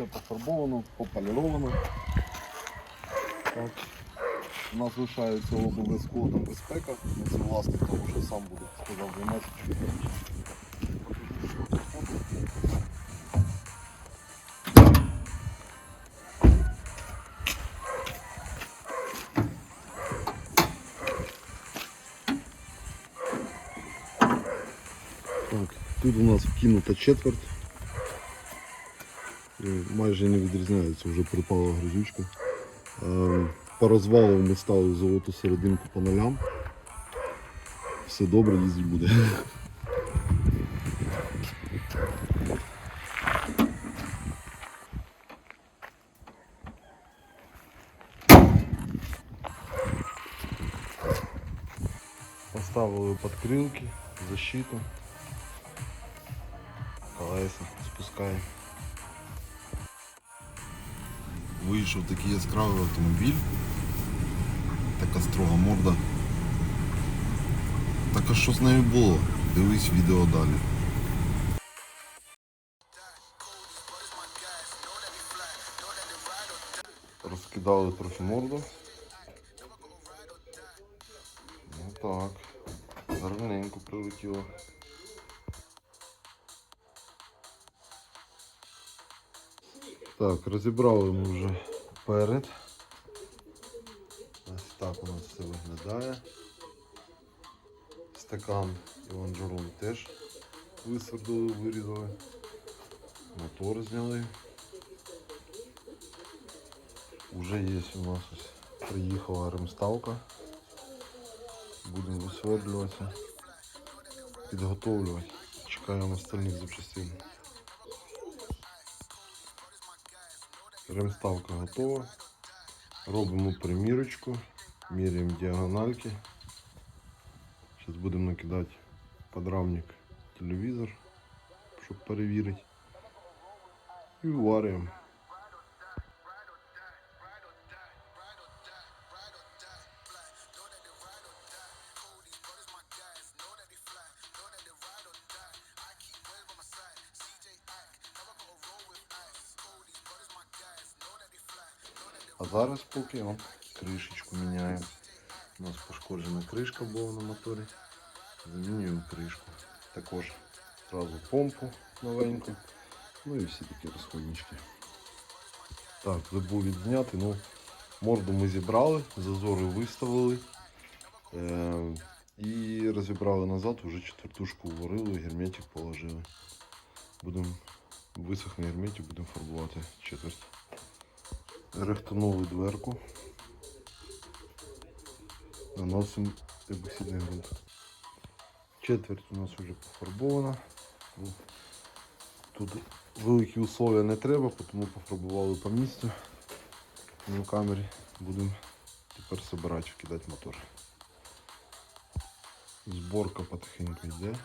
Все пофарбовано, пополіровано. Так. У нас лишається обов'язково там безпека. Ну, Це власник того, що сам буде, сказав займатися. Так, тут у нас вкинута четверть. Е, Майже не відрізняється, вже припала грузючка. Е, По розвалу ми ставили золоту серединку по нолям. Все добре, їздить буде. Поставили подкрилки, защиту. Колеса спускаємо. Вийшов такий яскравий автомобіль. Така строга морда. Так а що з нею було? Дивись відео далі. Розкидали трохи морду. Ну так. Гарненько прилетіло. Так, розібрали ми вже перед. Ось так у нас все виглядає. Стакан і лонжерон теж висвердили, вирізали. Мотор зняли. Уже є у нас ось приїхала ремставка. Будемо висвердлюватися, підготовлювати. Чекаємо остальних запчастин. Ремставка готова. Робимо примірочку, міряємо діагональки. Зараз будемо накидати подрамник телевізор, щоб перевірити. І варюємо. А зараз поки он, кришечку міняємо. У нас пошкоджена кришка була на моторі. Замінюємо кришку. Також одразу помпу новеньку. Ну і всі такі розходнички. Так, забув відзняти. Ну, морду ми зібрали, зазори виставили. Е- і розібрали назад, вже четвертушку варили, герметик положили. Будемо висохне герметик, будемо фарбувати четверть. Рихтанули дверку. Наносимо епоксидний ґрунт. Четверть у нас вже пофарбована. Тут великі условия не треба, тому пофарбували по місцю. На камері будемо тепер збирати, вкидати мотор. Зборка потихеньку йде.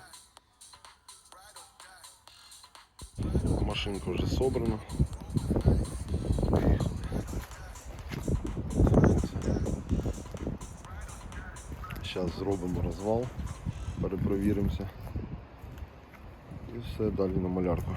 Машинка вже собрана. Зараз зробимо розвал, перепровіримося. І все далі на малярку.